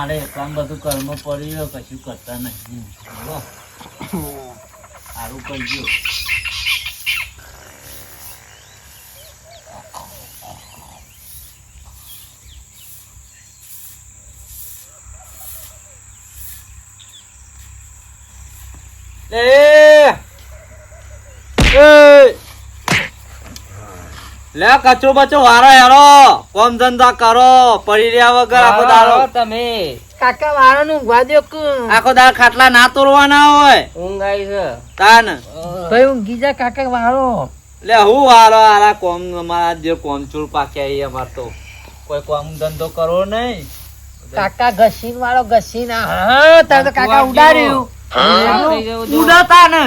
મારે કામ બધું કર્મ પડી રહ્યો કશું કરતા નહીં. બોલો સારું કરજો એ એ લે કચરો બચો વારો હેરો. કોમ ધંધા કરો પડી રહ્યા વગર આખો દાડો. તમે. કાકા વારો નું ઊંઘવા દો આખો દાડો ખાટલા ના તોડવાના હોય. ઊંઘ આવી છે. તાન. ભાઈ ઊંઘી જા કાકા વારો. લે હું વારો આરા કોમ અમારા જે કોમચૂર પાક્યા એ અમાર તો. કોઈ કોમ ધંધો કરો નહીં. કાકા ઘસીન વાળો ઘસીન હા તાર તો કાકા ઉડાડ્યું. ઉડતા ને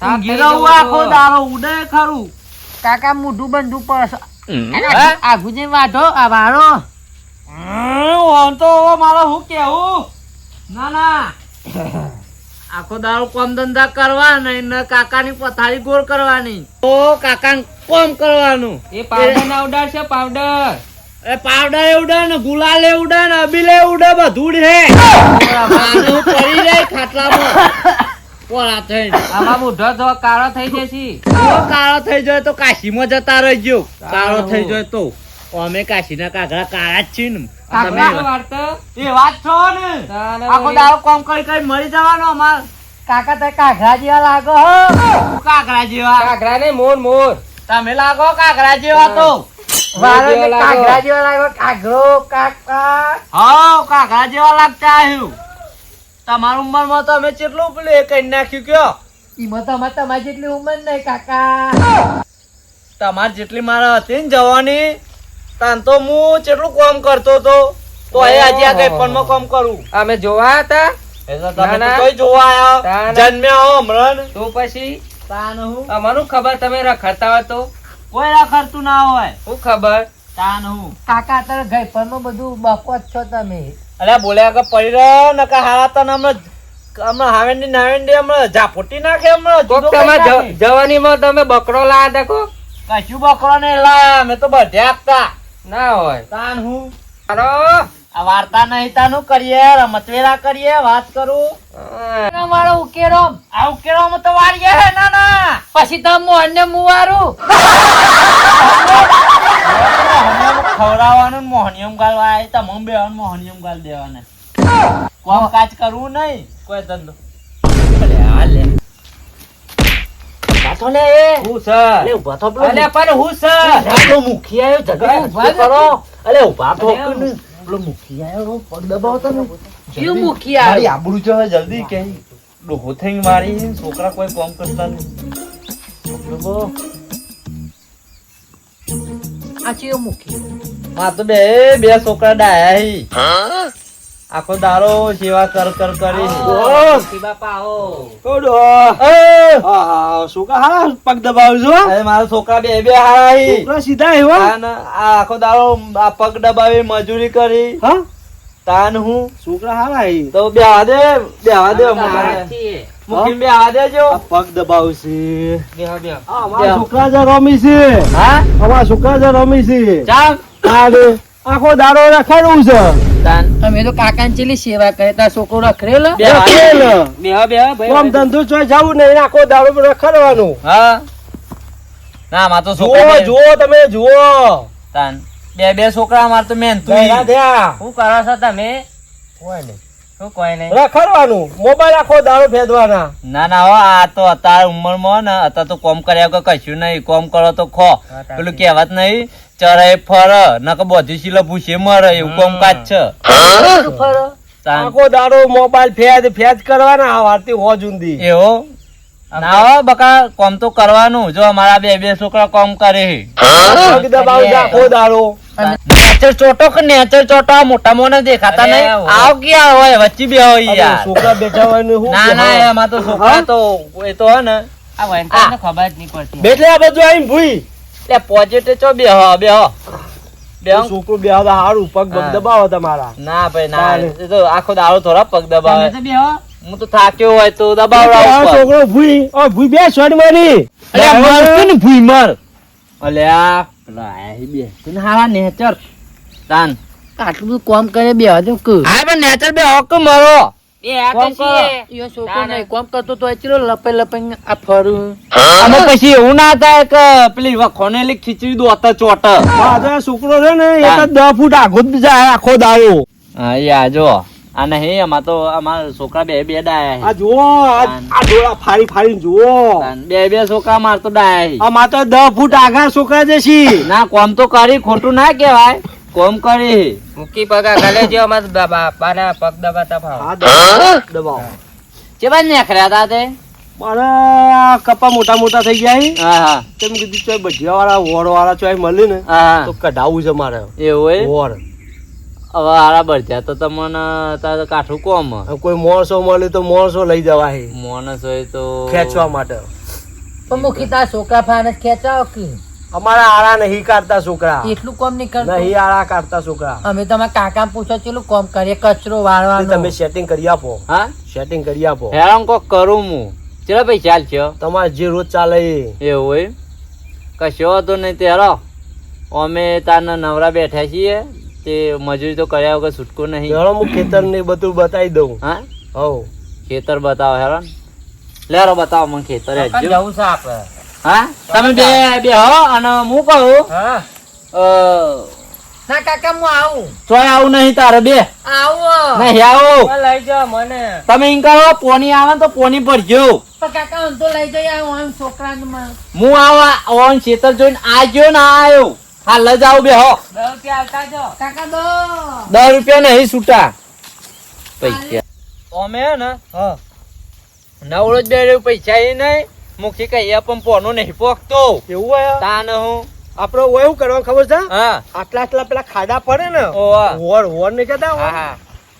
સાફ થઈ ગીરો આખો. દાડો ઉડે ખરું. કાકા મોઢું બંધું પડશે આગુ જઈને વાઢો આ વાળો. આમ તો હવે મારે શું કેવું ના ના. આખો દાડો કોમ ધંધા કરવા નહીં ને કાકાની પથારી ગોળ કરવાની. તો કાકા કોમ કરવાનું. એ પાવડર ના ઉડાડશે પાવડર એ પાવડર ઉડે ને ગુલાલ ઉડે ને અબીલે ઉડે બધું ઉડે આનું પડી જાય ખાટલામાં. પોળા થઈને. આમાં બુઢો તો કાળો થઈ જશે કાળો થઈ જાય તો કાશીમાં જતા રહેજો. કાળો થઈ જાય તો. અમે કાશીના કાગડા કાળા જ છીએ ને. તમે શું વાર્તો? એ વાત છો ને. આખો વળી કોમ કરી કરી મરી જવાનો અમાર. કાકા તાર કાઘરા જેવા લાગો હો. કાગડા જેવા. કાગડા ને મોર મોર. તમે લાગો કાગડા જેવા તો. જેવા લાગો. કાઘરો કાકા. હા કાગડા જેવા લાગતા આવ્યું. તમારી ઉંમરમાં તો અમે કેટલું પેલું કરી નાખ્યું કયો? ઈમાં તો તમારી જેટલી ઉંમર નહીં કાકા. તમાર જેટલી મારા હતી ને જવાની. તાન તો હું કેટલું કામ કરતો તો તો એ આજે આ કઈ પણ કામ કરું. અમે જોવા હતા? તમે હો હું. અમારું ખબર તમે રખડતા હોય કોઈ રખડતું ના હોય. શું ખબર? તાન હું. કાકા અત્યારે ગઈપણમાં બધું બકો છો તમે. અલ્યા બોલ્યા કે પડી રહ્યો નકા હારા તને હમણાં હમણાં હાવેન્ડી નાવેન્ડી હમણાં ઝાપોટી નાખે હમણાં કોક જુદો કરી તમારા નાખે. જ- જવાનીમાં તમે બકરો લાયા દેખો? કશું બકરો ને લાયા અમે તો બધે આપતા ના હોય તાન હું. આ વાર્તા નહીં નું કરીએ રમતવેરા કરીએ વાત કરું. હા. મારો ઉકેરો આ ઉકેરો તો વાળીએ હે ના ના. પછી તો મોહન ને મુવારું. ખવડાવવાનું મોહનિયમ ગાલવા આવે તમામ બે મોહનિયમ ગાલ દેવાને. કોમ કાજ કરવું નહીં. કોઈ ધંધો. અલે લે. હું છે? અલે ઊભા તો પણ હું છે? પેલો મુખી આવ્યો ઝઘડા ઊભા કરો અલે અલે, ને. પેલો મુખી આવ્યો પગ દબાવો તમે. જીવ મૂકી મારી આબરૂ છે જલ્દી કે ડોહો થઈ મારી છોકરા કોઈ કામ કરતા નહીં. ડોબો આ ચિયો મૂકી મા તો બે બે છોકરા ડાયા હી? આખો દારો સેવા કર કર કરી. મોતી બાપા આવો. પગ દબાવજો. મારા છોકરા બે બે હારા. હી સીધા એવા આ આખો દારો આ પગ દબાવી મજૂરી કરી. હા? તાન હું. છોકરા હારા એ તો બે આદે બે દે હારા છીએ. બે દેજો. આ પગ દબાવશે. બેહો, બેહો. આ અમારા છોકરા જ રમી છે. હા? અમારા છોકરા જ રમી છે. ચાલ. આખો દાડો રખાડવું છે. તમે તો કાકા ચેલી સેવા કરે તાર છોકરો રખડેલો. રખેલ. બેહો, બેહો, ભાઈ, કોમ ધંધો ચોય જવું નહીં આખો દાડો રખડવાનું. હા. ના માં તો છોકરો જુઓ તમે જુઓ. તાન. બે બે છોકરા માર તો મેન તું. શું કરો છો તમે? કોઈ નહીં. શું કોઈ નહીં? રખડવાનું. મોબાઈલ આખો દાડો ફેદવાના ના ના હો આ તો અત્યાર ઉંમરમાં ને અત્યારે તો કોમ કર્યા કશું નહીં. કોમ કરો તો ખો. પેલું કહેવત નહીં ચરાય ફર નક બધી શીલો ભૂસે મરે એવું કોમ કાચ છે. આખો દાડો મોબાઈલ ફેદ ફેદ કરવાના આ વારતી હો જુંદી. એવો? ના બકા કોમ તો કરવાનું. જો અમારા બે બે છોકરા કોમ કરે નેચર ચોટો કે નેચર ચોટો? મોટા મોને દેખાતા નહીં. આવ. ક્યાં હોય વચ્ચે બે હોય યાર. છોકરા બેઠા હોય ને ના ના એમાં તો છોકરા તો એ તો હે ને. આ ખબર જ નહીં પડતી. બેઠે આ બધું આઈ ભૂઈ. એટલે પોજેટે ચો બે હો બે હો છોકરો બે હાથ હારું પગ પગ દબાવો તમારા. ના ભાઈ ના. એ તો આખો દાડો થોડા પગ દબાવે. હું તો થાક્યો હોય તો દબાવડાવું છોકરો ભૂઈ ઓ ભૂઈ બે છોડ મારી. અલ્યા મર તું ને ભૂઈ મર? અલ્યા પેલા આયા બે. તું હારા નેચર. તાન. આટલું બધું કોમ કરે બે હજુ કે. હા પણ નેચર બે હોક મારો. છોકરો નહીં કોમ કરતો તો ચલો લપે લપે આ ફરું. અને પછી એવું ના થાય કે પેલી વખોનેલી ખીચડી દો અત ચોટ. મારો છોકરો છે ને દસ ફૂટ આગો આખો દાડો. હા એ જો. આ નહીં અમાર તો અમારા છોકરા બે બે ડાયા આ જુઓ આ આ ડોળા ફાડી ફાડીને જુઓ. બે બે છોકરા માર તો ડાયા અમાર તો દસ ફૂટ આગળ છોકરા છે. ના કોમ તો કરી ખોટું ના કેવાય કોમ કરી? મૂકી પગા ગલે જો અમાર બાપાના પગ દબાતા ભાવ. દબાવ. ચેવા નેખર્યા તા તે? મારા કપા મોટા મોટા થઈ ગયા હા. હા તેમ કીધું ચોય ભજીયા વાળા વોર વાળા ચોય મળી ને હા તો કઢાવું છે મારે. એવું હોય? વોર હવે આરા બળ્યા તો તમને તારે કાઠું કોમ કોઈ મોણસો મળે તો મોણસો લઈ જવા હે. મોણસ હોય તો ખેંચવા માટે. પણ મુખી તા છોકરા ફાને ખેંચાવ કે? અમારા આળા નહીં કાઢતા છોકરા. એટલું કોમ નહીં કરતા? નહીં આરા કાઢતા છોકરા. અમે તમારા કાકા પૂછો ચેલું કોમ કરીએ? કચરો વાળવાનો. તમે સેટિંગ કરી આપો. હા? સેટિંગ કરી આપો. હેરાન કોક કરું હું. ચલો ભાઈ ચાલ છે. તમારે જે રોજ ચાલે એ. એવું હોય? કશો હતો નહીં તેરો અમે તારના નવરા બેઠા છીએ. તે મજૂરી તો કર્યા વગર છૂટકો નહીં. ચાલો હું ખેતર ને બધું બતાવી દઉં. હા? હવ. ખેતર બતાવો હેરાન. લેરો બતાવો મને ખેતર. જવું છે આપણે હા? તમે બે બે હો અને હું કહું ના કાકા હું આવું. તો આવું નહીં તારે બે. આવો. નહીં આવું. આ લઈ જાઓ મને. તમે એમ કહો પોની આવે તો પોની પર પણ કાકા હું તો લઈ જઈ આવું આમ હું આવા ઓન ખેતર જોઈને આજો ને આવ્યો હાલ જ આવું બે હો. દસ રૂપિયા આવતા જો કાકા દો. દસ રૂપિયા નહીં છૂટા. પૈસા. અમે હે ને હા. નવરો જ બે પૈસા એ નહીં. મુખી કઈ પણ પોનો નહીં પોકતો એવું હોય? તાન હું. આપડે હોય એવું કરવા ખબર છે? હા. આટલા આટલા પેલા ખાડા પડે ને ઓર ઓર વોર ને કેતા હા હા.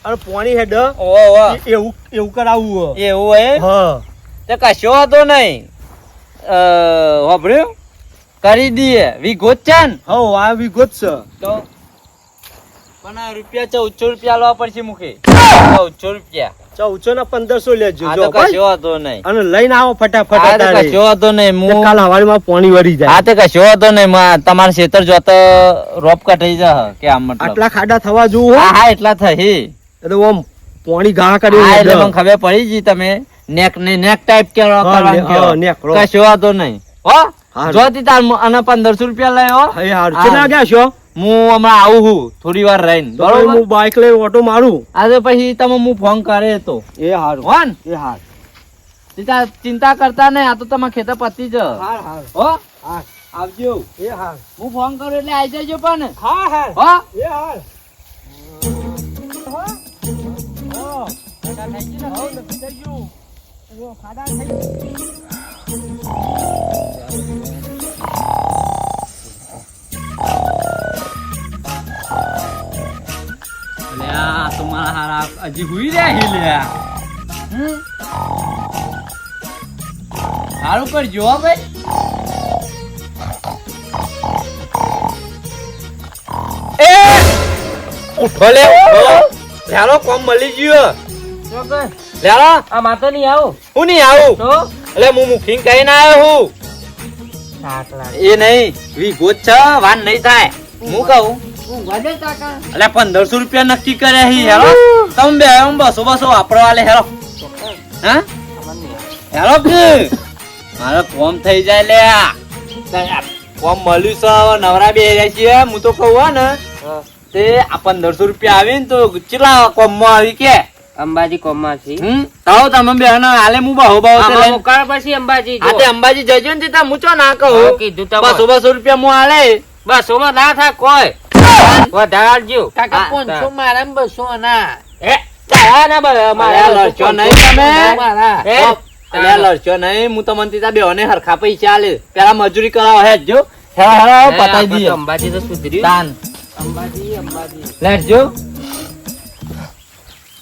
અને પોણી હેડ ઓવા એવું એવું કરાવવું એવું હોય હા. તે કશો હતો નહીં. વાપર્યું કરી દઈએ. વિગો જ છે ને? હવ આ વિગો જ છે. તો? પણ રૂપિયા ચૌદસો રૂપિયા લેવા પડશે મુખી ચૌદસો રૂપિયા. ચૌદસો ને પંદરસો લેજો અને લઈને આવો ફટાફટ. કશો હતો નહીં હું કાલમાં પાણી વળી જાય. આ તે કશો હતો નહીં માં તમારા ખેતર જોતો રોપ કટાઈ જા કે આમ મતલબ. આટલા ખાડા થવા જોવું હા. હા એટલા થઈ. એટલે ઓમ પાણી ઘા કરી હા એટલે મને ખબર પડી જી તમે નેક ને નેક ટાઈપ કે હા. હા, નેક. કશો હતો નહીં. હો? જોતી તાર અને પંદરસો રૂપિયા લઈ હો હારું. હા. કેટલા ગયા છો? હું હમણાં આવું છું થોડી વાર રહીને બરોબર હું બાઇક લઈ ઓટો મારું આજે પછી તમે હું ફોન કરે તો એ હારું હો ને એ હાર ચિંતા ચિંતા કરતા નહીં આ તો તમારા ખેતર પતી જ હાર હાર હો હાર આવજો એ હાર હું ફોન કરું એટલે આવી જજો પણ હા હાર હો એ હાર અલ્યા આ હારા હજી હુઈ રહ્યા હી લ્યા? સારું ભાઈ. એ! ઉઠો લે લેલો કોમ મળી ગયો લેલો આ માતો નહીં આવું. હું નહીં આવું. તો? એટલે હું મુખીન કહીને આવ્યો હું. એ નહીં વી ગોત છે વાન નહીં થાય. હું કહું? ઊંઘવા દે કાકા. એટલે પંદરસો રૂપિયા નક્કી કર્યા હી હેલો? તમે બે એમ બસો બસો વાપરવા લે હેલો? હા? હેલો મારો કોમ થઈ જાય લે કોમ મળ્યું છે હવે નવરા બે રહ્યા છીએ હું? તો કહું હો ને? તે આ પંદરસો રૂપિયા આવી ને તો ચેટલા કોમમાં આવી કે? અંબાજી કોમમાં છે. હમ? તાવ તમે બે હાલે હું બહુ બહુ પછી અંબાજી આ તે અંબાજી જજો ને તે મૂચો ના કહું? કીધું તમે. બસો બસો રૂપિયા હું હાલે બસો માં ના થાય કોઈ. વધારજો કાકા હા, પાંચસો મારા ને બસો ના એ તારા ના બ- મારે અલ્યા, લડશો નહીં તમે મારા એ, અલ્યા લડશો નહીં હું તમને તીતા બેઓને હરખા પૈસા આલે પેલા મજૂરી કરાવો હે જો હેરા હેરા એ, પતાઈ આપણે દઈએ તો અંબાજી તો સુધર્યું તાન અંબાજી અંબાજી લેટજો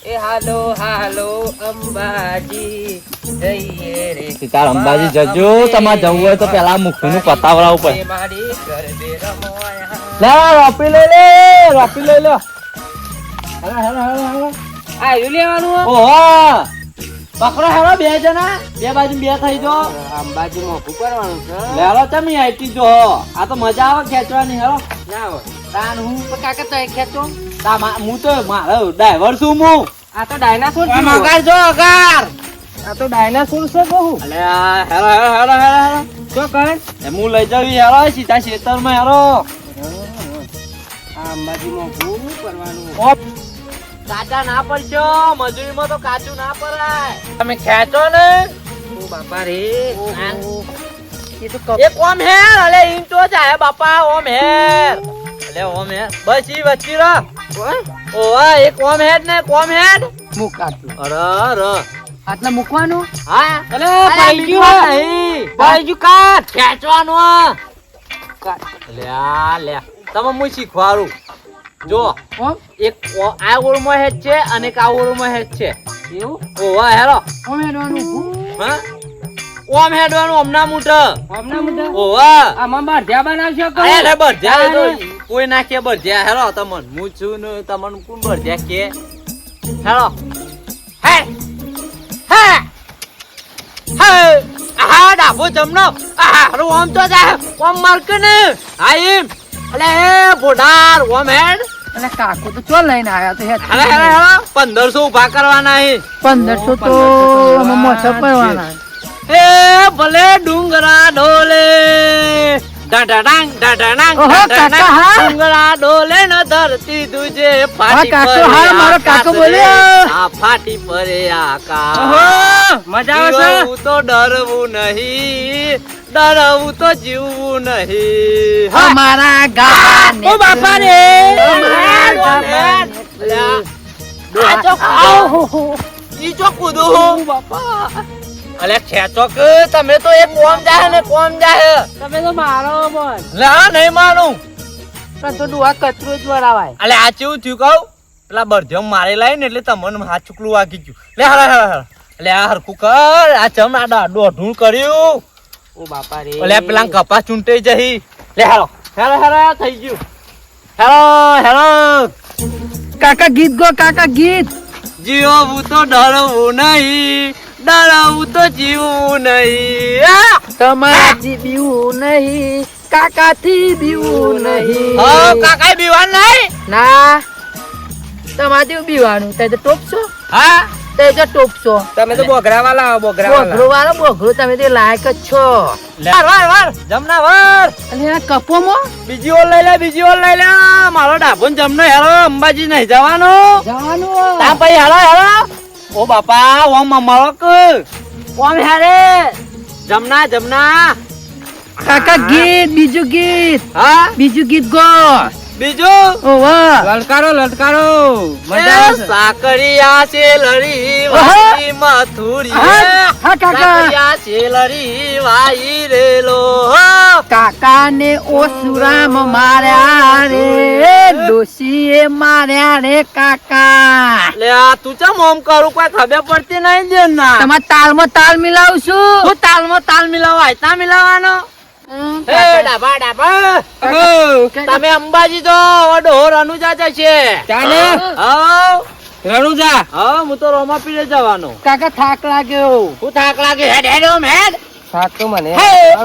એ હાલો હાલો અંબાજી જઈએ રે તાર અંબાજી જજો તમારે જવું હોય તો પેલા મુખનું પતાવડાવવું પડે એ મારી ગરબે રમવાયા. લે રોપી લઈ લે રોપી લઈ લે. હેરા હેરા હેરા હેરા આ યુ લેવાનું? હો? ઓહો પકડો હેરો બે જણા. બે બાજુ બે થઈ જો. અંબાજી મોકું કરવાનું છે? લેલો તમે આઈટી જો. આ તો મજા આવે ખેંચવાની હરો ના હોય. તાન હું? કાકા તો ખેંચો. તામા- હું તો મારો ડ્રાઈવર છું હું. આ તો ડાયનાસોર આમ મગર જો અગાર આ તો ડાયનાસોર છે બહુ. અલે આ હેરો હેરો હેરો હેરો હેરો શું કરે? હું લઈ જાવી હેરો સીધા ખેતરમાં હેરો આ કરવાનું? કાચા ના પડશો મજૂરીમાં તો કાચું ના પડાય. તમે ખેંચો ને. ઓ બાપા રે એ તો કપ- એક ઓમ હેર અલે ઈમ જાય બાપા ઓમ હેર અલે ઓમ હેર બસ ઈ વચ્ચી રો ઓવા એક ઓમ હેડ ને કોમ હેડ મુક આટલું અરે અરે. આટલા મૂકવાનું? હા. અલે કાટ ખેંચવાનું. આ. લે આ લે. તમે હું શીખવાડું. જો એક આ ઓળમાં હેડ છે અને એક આ ઓળમાં હેડ છે. એવું? ઓવા હેલો. ઓમ હેડવાનું. હા? ઓમ હેડવાનું હમણાં મૂઠ. હમણાં મોટા ઓવા આમાં બારધ્યા બનાવશો કહું. અરે બરધ્યા તો કોઈ નાખે કે બરધ્યા હેરો તમન હું છું ને તમન કોણ બરધ્યા કે? હેલો. હે? હે? હે? હા ડાબો જમનો આ હારું ઓમ તો જાય ઓમ માર્ક ને? હા એમ. અલે હે બોડાર ઓમ હેડ અને કાકો તો ચો લઈને આયા તો હેડ અરે અરે અરે પંદરસો ઊભા કરવાના હે. પંદરસો તો મોછા પડવાના એ ભલે ડુંગરા ડોલે ડાડાડાંગ ડાડાડાંગ ઓહો. કાકા, હા? ડુંગળા ડોલે ન ધરતી દુજે ફાટી હા, કાકો, હા, મારો કાકો બોલ્યો. આ ફાટી પડે આકા ઓહો, મજા આવે છે જીવવું તો ડરવું નહીં ડરવું તો જીવવું નહીં હા. અમારા ગાવાને ઓ બાપા રે અમારા અલ્યા, આ આવ. ઈ ચો કૂદું. અલે ખેંચોક તમે તો એક કોમ જાય ને કોમ જાય તમે તો મારો બોલ લા નહીં માનું. પણ તો ડુઆ કચરો જ વરાવાય. અલે આ ચેવું થયું કહું? પેલા બરધ્યમ મારે લાઈ ને એટલે તમને હાથ ચૂકલું વાગી ગયું. લે હરા હરા હરા એટલે આ હરકું કર. આ ચમ આ દા- દોઢું કર્યું. ઓ બાપા રે અલે પેલા કપાસ ચૂંટાઈ જઈ લે હેરો હેરો હેરો થઈ ગયું. Hello hello. કાકા ગીત ગો કાકા ગીત. જીવવું તો ડરવું નહીં. ડરવું તો જીવું નહીં. તમારા જીવ્યું નહીં કાકા થી બીવું નહીં. હા કાકા બીવાન નહીં? ના તમારાથી બીવાનું. તે તો ટોપશો? હા? તે તો ટોપશો. તમે તો બોઘરા વાળા આવો બોઘરા બોઘરો વાળા વાળો બોઘરો તમે તે લાયક જ છો. વાર વાર વાર જમના વાર અને આ કપોમાં? બીજી ઓલ લઈ લે બીજી ઓલ લઈ લે. મારો ડાબો જમનો હેરો અંબાજી નહીં જવાનો. જવાનું તા પછી હેલો હેરો ઓ બાપા ઓમ મમળક ઓમ હેરે. જમના જમના. કાકા ગીત બીજું ગીત. હા? બીજું ગીત ગો. બીજું? લલકારો લલકારો છે. સાકરિયા છે લડી. વાઈ મથુરી. સાકરિયા છે લડી વાઈ રેલો. કાકા ને ઓસુરામ માર્યા રે ડોશીએ માર્યા રે કાકા. લે આ તું ચમ ઓમ કરું? કોઈ ખબર પડતી નહીં જ ના. તમારા તાલમાં તાલ મિલાવશું હું તાલમાં તાલ મિલાવવા? આયતા મિલાવવાનો? ડાબા ડાબા તમે અંબાજી તો ડોર અનુજા જશે રણુજા હા હું તો રોમા પીડે જવાનો. કાકા થાક લાગ્યો હું. થાક લાગે હેડ હેડ ઓમ હેડ. થાક તો મને. હેડ.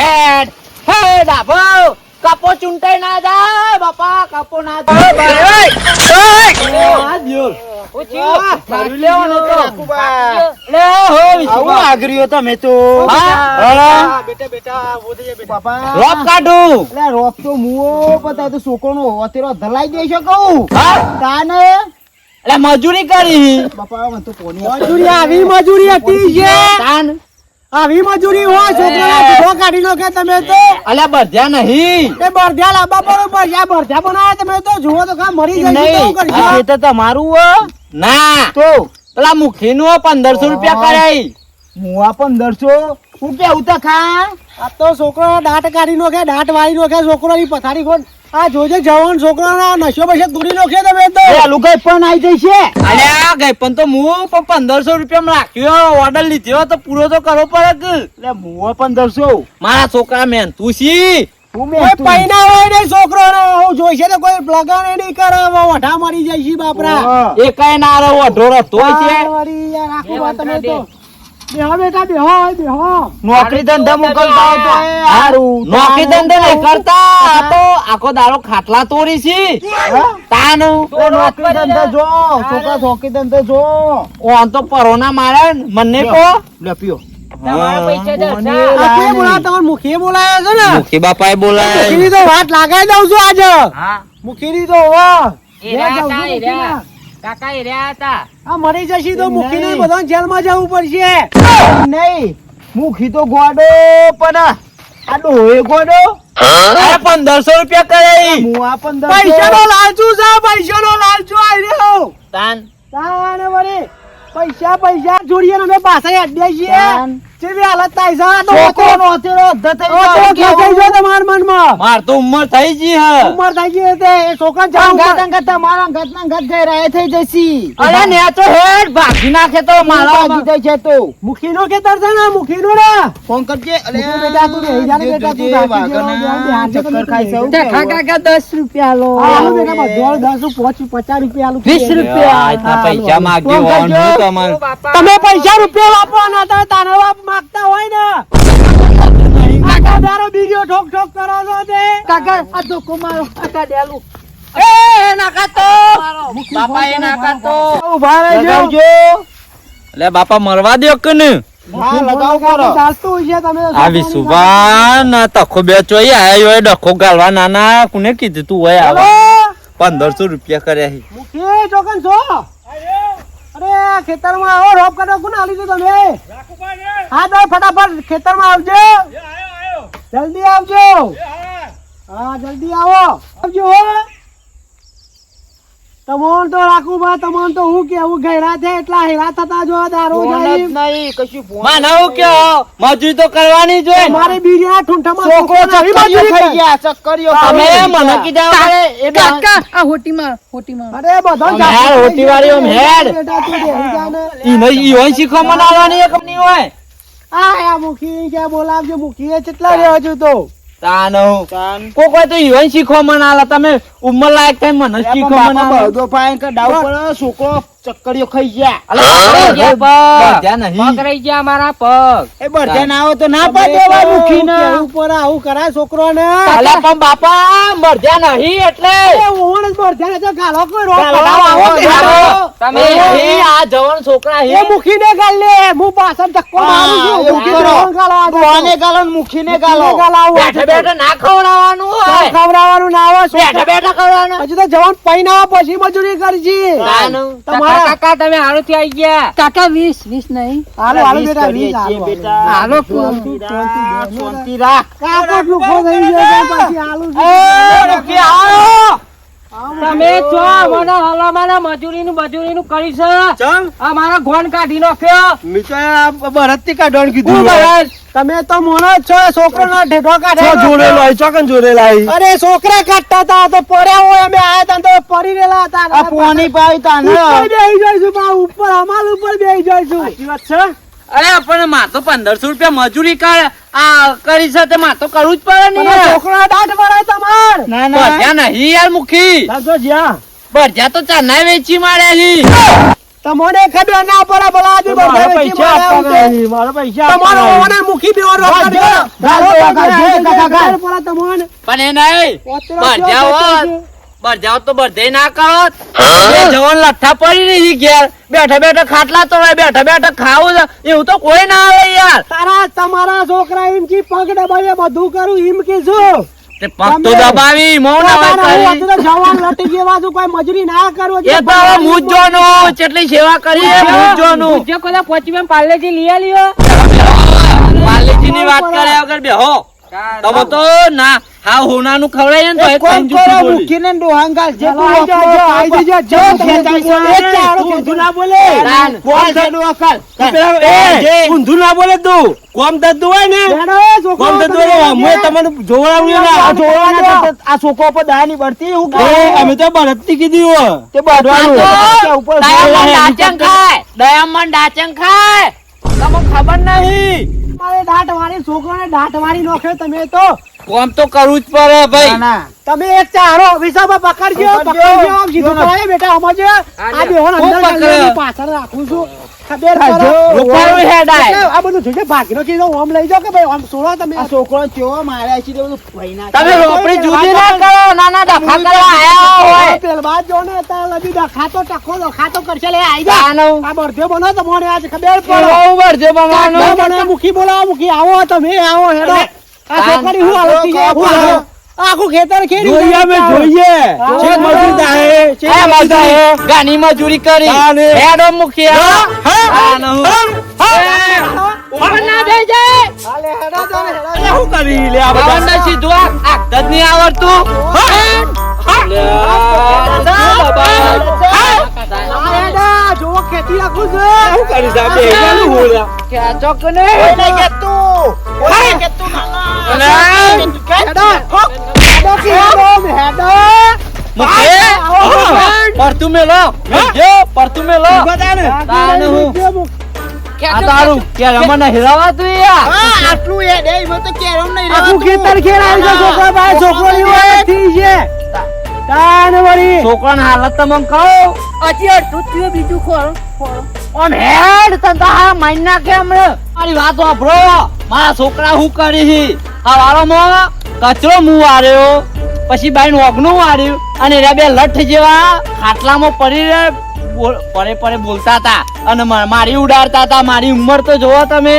હેડ હેડ કપો ચૂંટાઈ ના જાય બાપા કપો ના જાય. મજૂરી કરી. મજૂરી આવી મજૂરી હતી આવી મજૂરી હોય છોકરા ધો કાઢી લો કે તમે તો. અલ્યા બરધ્યા નહીં. એ બરધ્યા લાંબા બરોબર બરધ્યા બનાવ્યા તમે તો જુઓ તો કા મરી જાય. એ તો તમારું ના. તો? પેલા મુખી નું પંદરસો રૂપિયા કરાઈ મુવા પંદરસો હું કેવું તો ખા. આ તો છોકરો દાંત કાઢી નો કે દાંત વાળી નો કે છોકરો ની પથારી ખોલ. આ જોજે જવાન છોકરો ના નશો બશે દૂરી નોખે તમે તો. લુગાઈ પણ આવી જશે. અલ્યા ગઈ પણ તો હું પંદરસો રૂપિયા રાખ્યો. ઓર્ડર લીધો તો પૂરો તો કરવો પડે કે. એટલે મુવા પંદરસો. મારા છોકરા મેન તું સી કોઈ પૈના હોય નહીં છોકરો હું જોઈશે તો કોઈ લગાને નહીં કરે વઢા મારી જાય છે બાપરા. એ કઈ ના રહો અઢોરો તોય છે. આ વળી યાર આખું વાત તમે તો બેહો બેટા બેહો બેહો. નોકરી ધંધા મોકલતા તો હારું. નોકરી ધંધો નહીં કરતા. તો આખો દારો ખાટલા તોડી છે. તાનું. નોકરી ધંધા જો છોકરા નોકરી ધંધા જો. ઓન તો પરોના મારે મને કો લે પૈસા ને? મુખી તો વાત લાગાઈ દઉં છું આજે. હા. મુખીની તો વાહ એ રહ્યા હતા, એ રહ્યા. કાકા એ રહ્યા હતા. આ મરી જશે તો એમ મુખીને નહીં. બધા જેલમાં જવું પડશે. નહીં. મુખી તો ગોડો પણ આ ડોહે ગોડો. પંદરસો રૂપિયા કરે પૈસા નો આ પંદર પૈસાનો લાલચુ છે પૈસાનો લાલચુ આવી રહ્યો. તાન. તાને વળી. પૈસા પૈસા જોડીએ ને અમે પાછા અડ્યા છીએ. તાન. હાલત થાય છે. તો છોકરો નો અત્યારે થઈ ગયો. તો ગયો તમારા મનમાં. માર તો ઉંમર થઈ ગઈ હે. ઉંમર થઈ ગઈ તે છોકરા જાવું અંગાત પડે. અંગાત તમારા અંગાતના અંગાત ઘેરાએ થઈ જશે. અરે ને તો હેડ ભાગી નાખે તો મારા ભાગી છે તો. મુખીનો ખેતર છે ને મુખીનો ને. ફોન કરજે અલે બેટા તું બેહી જા બેટા તું ઢાંકી જેવો બેહી જા, હાથે તો ચક્કર ખાય છે એવું બેહી કેવું? રૂપિયા લો. બેટા પાંચ આલુ. પૈસા માગી ફોન હોવાનું કરજો. તમારે ઓ બાપા તમે પૈસા રૂપિયા વાપરવાના હતા તારા માંગતા હોય ને. કાકા દારો બીજો ઠોક ઠોક કરો છો તે. કાકા આ ધોકો મારો કાકા ડેલું. એ નાકા તો બાપા એ નાકા તો ઊભા રહેજો લગાવજો. બાપા મરવા દો કે ને આવી સુભાન તખો બે ચોઈ આયો હોય ડખો ગાલવા નાના કોને કીધું તું હોય આવા? પંદરસો રૂપિયા કર્યા ચોકન છો? અરે ખેતરમાં આવો રોપ કાઢો. કોને આલી દીધો તમે? હા તો ફટાફટ. ખેતરમાં આવજો. જલ્દી આવજો. હા જલ્દી આવો. આવજો હો. તમોન તો રાખું બા તમોન તો હું કેવું? ઘેરા છે એટલા હેરા થતા જો દારૂ જાય. નહીં કશું ફોનમાં નવું કે મજૂરી તો કરવાની જોઈએ મારે બીજા ઠૂંઠામાં છોકરો ચક્કરીઓ થઈ ગયા ચક્કરીઓ તમે મને કીધા અરે એ કાકા આ હોટીમાં હોટીમાં. અરે બધો આમ હેડ, હોટીવાળી આમ હેડ. બેટા તું બેહી જા ને. ઈ નહીં ઈ હોય શીખવામાં આવવાની એક નહીં હોય. આ આ મુખી કે બોલાવજો મુખી એ કેટલા રહ્યો છું તો. તાનું. તાન. કોક હોય તો હોય શીખવામાં આલા. તમે ઉંમર લાયક મને પાય કે ડાઉ પડે, છોકરો ચક્કરીઓ ખાઈ ગયા. પકડાઈ ગયા મારા પગ. એ બળદા ના આવો તો ના પાડે મુખી મુખીને. ઉપર આવું કરા છોકરો ને અલા, પણ બાપા મરજા નહીં એટલે. ગાલો મરજા રોક ગાલો કરો. આવો. તમે એ આ જવાન છોકરા એ મુખી ને ગાલ લે. હું પાછળ ધક્કો મારું છું. મુખી ને ગાલો. ડોહાને ગાલો ને ગાલો. ગાલો બેઠા બેઠા ના ખવડાવવાનું હોય. ખવડાવવાનું ના આવે બેઠા. બેઠા ખવડાવવાનું. હજુ તો જવાન પૈના પછી મજૂરી કરજી. તમારા કાકા તમે હારું થી આવી ગયા કાકા વીસ વીસ નહીં હાલો હાલો બેટા કરીએ વીસ છીએ હાલો, બેટા. હાલો. હાલો, શાંતિ રાખ. કાકો લુખો થઈ ગયો પછી હાલું. એ, રૂકી આવો. તમે છો મને હલામાના મજૂરી નું મજૂરી નું કરી છે. આ મારા ગોન કાઢી નાખ્યો હું બરાબર. તમે તો મોનો છો છોકરો નો ઢેઢો કાઢે અરે છોકરા કાઢતા હતા તો પડ્યા હોય અમે આયા તા તો પડી રહેલા હતા. આ પોની પાઈ તાને. ઉપર બેહી જઈશું બા, ઉપર અમાર ઉપર બેહી જઈશું. અરે પણ માં તો પંદરસો રૂપિયા મજૂરી કર આ કરી છે તે માં તો કરવું જ પડે ને. છોકરા દાંત મારે તમાર. ના ના. ભરજા નહીં યાર મુખી. જ્યાં. ભરજા તો ચાના વેચી માર્યા છે તમને ખબર ના પડે બોલા આજે બધા વેચી મારા પૈસા તમારો ઓને મુખી બી ઓર ગાલ દે, કાકા કાકા, તમને. પણ એ નહીં. ભરજા કેવો હોત તો ભરજાઈ ના કરો. જવાન લઠ્ઠા પડી રહી ઘેર. બેઠા બેઠા ખાટલા તો બેઠા બેઠા ખાવું એવું તો કોઈ ના આવે યાર. તારા તમારા છોકરા એમ કી પગ દબાવીએ બધું કરું એમ કે શું? તે પગ તો દબાવી મૌન આવે તારા કરી. હતું તો જવાન લટી જેવા છું, કોઈ મજૂરી ના કરો એ તો હવે કેટલી સેવા કરી એ મૂંઝોનું પૂછ્યો કોને પહોંચી પાર્લેજી લઈ આલ્યો. પાર્લેજીની વાત કર્યા વગર બેહો. તમે તો ના હા હોનાનું ખવડાવીએ ને તો એ એક કરો બોલી. મુખીને ને ડોહાને ગાલ. જે તું આઈ. જજો, જો ખેંચું ના બોલે. તાન. બોલ છે ડોહા કાલ. ઊંધું ના બોલે તું કોમ થતું હોય ને કોમ થતું હોય તમને જોવડાવ્યું ને આ જોવાના આ છોકરો પર દાની બળતી કરે. અમે તો બળદથી કીધું તે. આ તો ઉપર ડાયમંડ ડાચંગ ખાય ડાયમંડ ડાચંગ ખાય તમને ખબર નહીં મારે દાંત વાળી છોકરાને દાંત વાળી નાખ્યો તમે તો. કોમ તો કરવું જ પડે ભાઈ તમે એક ચારો વિસાબા પકડજો પકડજો. સીધું ના. બેટા સમજે આ બેહોન અંદર પકડે. પાછળ રાખું છું ખબર પડે. રૂપાળું હેડાય. આ બધું જોજે ભાગીનો કીધો ઓમ લઈ જાવ કે ભાઈ ઓમ સોળો તમે આ છોકરો ચેવો માર્યા છે તે બધું ભાઈ ના તમે રોપડી જુદી ના કરો નાના ડખા કરવા આયા હોય પેલવા જો ને તાર લગી દખાતો ટકો દખાતો કરશે લે આઈ જા આ બળધ્યો બનો તો મને આજ ખબર પડે બમાનો. બને મુખી બોલાવો મુખી આવો તમે આવો હેડો આ છોકરી હું હાલત થઈ હું આખું ખેતર ખેડી જોઈએ અમે જોઈએ છે મજૂર દાહે છે એ હે. ગાની મજૂરી કરી. હેડો મુખિયા તાનું. ઉપર ના બે જાય હાલે હેડો તો હેડો. અરે કરી લે આ બધા બાવનને સીધું આ નહીં આવડતું ખેતી રાખું છે કરી હું લે. કે કે. આવો. પરતું મેલો. પરતું મેલો. તાને હું. હું આ તારું કે રમણ હિરાવા તું યાર? આટલું એ ડે એમાં તો કેરમ નહીં આખું ખેતર ખેડાય છે છોકરા પાસે છોકરો ની થઈ છે. તાન વળી. છોકરાની હાલત તો કહું. થયું બીજું ખોરો ઓમ હેડ તને તો હા મારી નાખે હમણાં. મારી વાત વાપરો મારા છોકરા હું કરી આ વાળામાં કચરો મું વાર્યો. પછી બાઈ નોગનું વાર્યું અને એરા બે લઠ જેવા ખાટલામાં પડી રહે પરે પરે બોલતા હતા અને મારી ઉડાડતા હતા. મારી ઉંમર તો જોવો તમે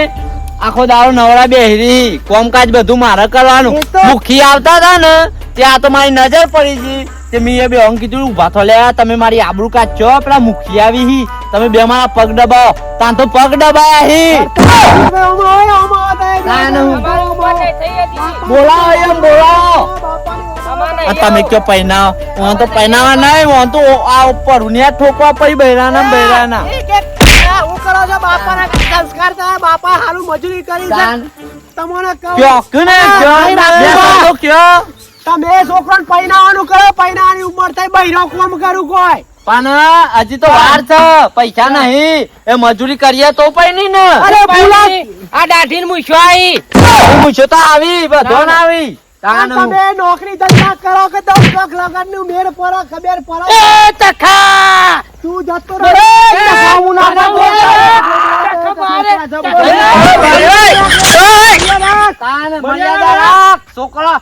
આખો દારો નવરા બેહરી. કોમકાજ બધું મારે કરવાનું. મુખી આવતા હતા ને ત્યાં તો મારી નજર પડી ગઈ. તે મેં બે અંગ કીધું ઊભા થો લ્યા તમે મારી આબરૂ કાચો પેલા મુખી આવી હી. તમે બે મારા પગ દબાવો. તાન તો પગ દબાયા હી. બોલાવો એમ બોલાવો. આ તમે કયો પહેનાવ? હું તો પહેનાવા નહીં હું તો આ ઉપર ને ઠોકવા પડી બૈરાના બૈરાના. એ કરો છો બાપાના સંસ્કાર બાપા હારું મજૂરી કરી છે. તમને કહું કયો? કયો? તમે છોકરાને પૈણાવાનું કરો પૈણાવાની ઉંમર થઈ બહેરો કોમ કરું કોઈ. પણ હજી તો વાર છે પૈસા નહીં. એ મજૂરી કરીએ તો પૈ નહીં ને. અરે ભૂલા આ દાઢી મૂછો આવી મૂછો તો આવી બધો ના આવી. તમે નોકરી ધંધા કરો કે દસ લાખ લગનનું મેર પર ખબર પર એ તખા તું જતો રહે. હું ના તાન મર્યાદા રાખ. છોકરા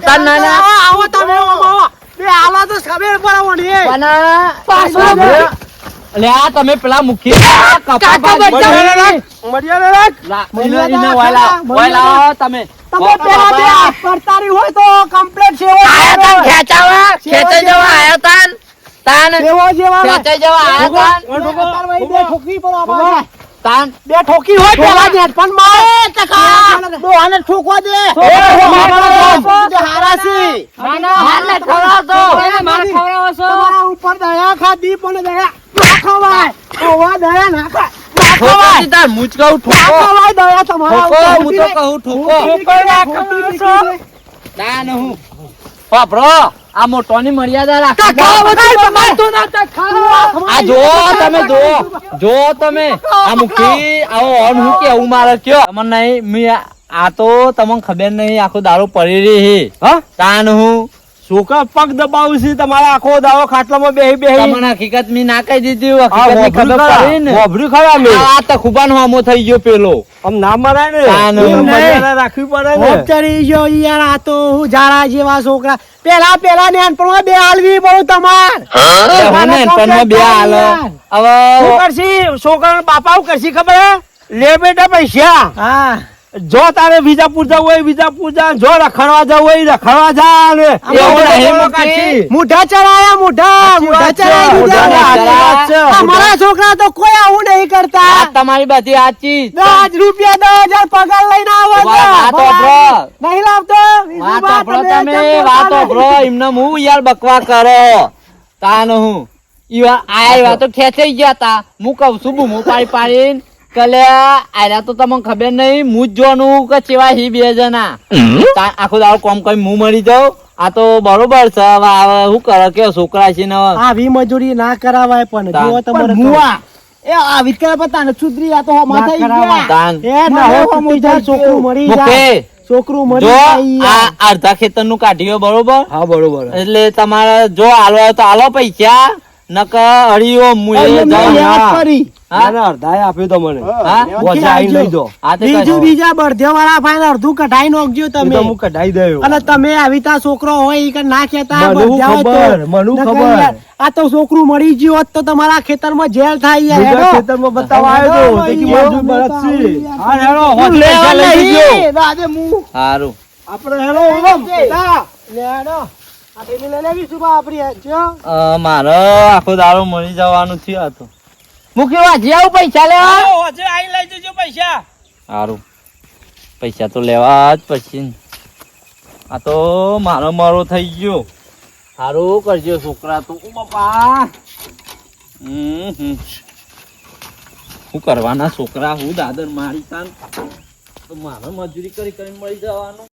તા ને? તમે પાછો લે- પેલા મુખી કાકા તમે. તમે પેલા બે પડતારી હોય તો કમ્પ્લીટ સેવો આયા તાન ખેંચાવા ખેંચાઈ જવા આયા તાન. તાન સેવો જેવા. ખેંચાઈ જવા આયા તાન. બે ઠોકી પર આવા. તાન. બે ઠોકી હોય પેલા જ પણ મારે ટકા. આને ઠોકવા દે. હારાસી છે હાલે ખવડાવતો. તો માર ખવડાવો છો તમારા ઉપર દયા ખાધી પણ દયા. ના ખવાય. ઓવા દયા ના ખાય ના મર્યાદા રાખ. જો તમે જો જો તમે આ મુખી આવો ઓન હું કેવું મારે કયો? તમને નહીં મી આ તો તમને ખબર નહીં આખો દારૂ પડી રહી હી હા? તાન હું. છોકરા પગ દબાવું છે તમારા આખો દાવો ખાટલામાં બેહી બેહી. તમને હકીકત મી ના કહી દીધી હકીકતની ખબર પડી ને. ઓભરી ખરા મે. આ તો ખુબાનો હામો થઈ ગયો પેલો. આમ ના મરાય ને. એમ રાખવી પડે ને. ઓચરી ચડી ગયો યાર આ તો હું જારા જેવા છોકરા. પેલા પેલા નાનપણમાં બે હાલવી પડું તમાર. હું? ને પણ બે હાલ. શું હવે કરશી? છોકરાના બાપા શું કરશી ખબર હે? લે બેટા પૈસા. હા. જો તારે વિજાપુર જવું હોય વિજાપુર જા જો રખડવા જવું હોય રખડવા જા ને મુઠા દીધા સાચી વાત છે. અમારા છોકરા તો કોઈ આવું નહીં કરતા. તમારી બધી આચી દસ રૂપિયા દસ હજાર પગાર લઈને આવો નહીં લાવતો. વાત તમે વાત વાપરો એમને હું યાર બકવા કરો. તાન હું. ઈ આ વાતો. ખેંચાઈ ગયા તા. હું કઉ છું બૂમો પાડી પાડીને કલે આયરા તો તમને ખબર નહીં હું જ જોવાનું કે ચેવા હી બે જણા. આખો દાડો કોમ કરી હું મરી જાઉં. આ તો બરોબર છે હવે શું કરે કે છોકરા છે ને આવી મજૂરી ના કરાવાય પણ જો તમારે મુવા એ આ કરે પતા ને સુધરી આ તો માથા ઈ ગયા. એ ના હો મોટી જાય છોકરું મળી જાય. છોકરું મળી જાય આ અડધા ખેતરનું કાઢ્યો બરોબર? હા બરોબર. એટલે તમારે જો આલો તો આલો પૈસા. નક હળીઓ મુએ અહીંયા મેં જાઉં. યાદ ના અડધાએ આપ્યો તો મને હા? લઈ જો આ બીજું બીજા બળધે વાળા ફાઈન અડધું કઢાઈ નાખજો તમે હું કઢાઈ દયો અને તમે આવી તા છોકરો હોય ઈ કે ના કેતા. ખબર, મને ખબર. આ તો છોકરું મળી ગયું હોત તો તમારા ખેતરમાં જેલ થાય યાર. ખેતરમાં બતાવવા આવ્યો તો, કે બળદ છે. હા, હેડો, હું હોત લેવા લઈ ગયો લીધો. મુ હું. હારું આપણે હેડો ઓમ. લે હેડો. મારે આખો દારો મળી જવાનું થયું આ તો. મૂકી વાંચી આવું પૈસા લેવા સારું પૈસા. તો લેવા જ પછી આ તો મારો મારો થઈ ગયો. સારું કરજો છોકરા તું. ઓ બાપા. હમ. શું કરવાના છોકરા હું દાદર મારી તાન. તો મારે મજૂરી કરી કરી મળી જવાનું.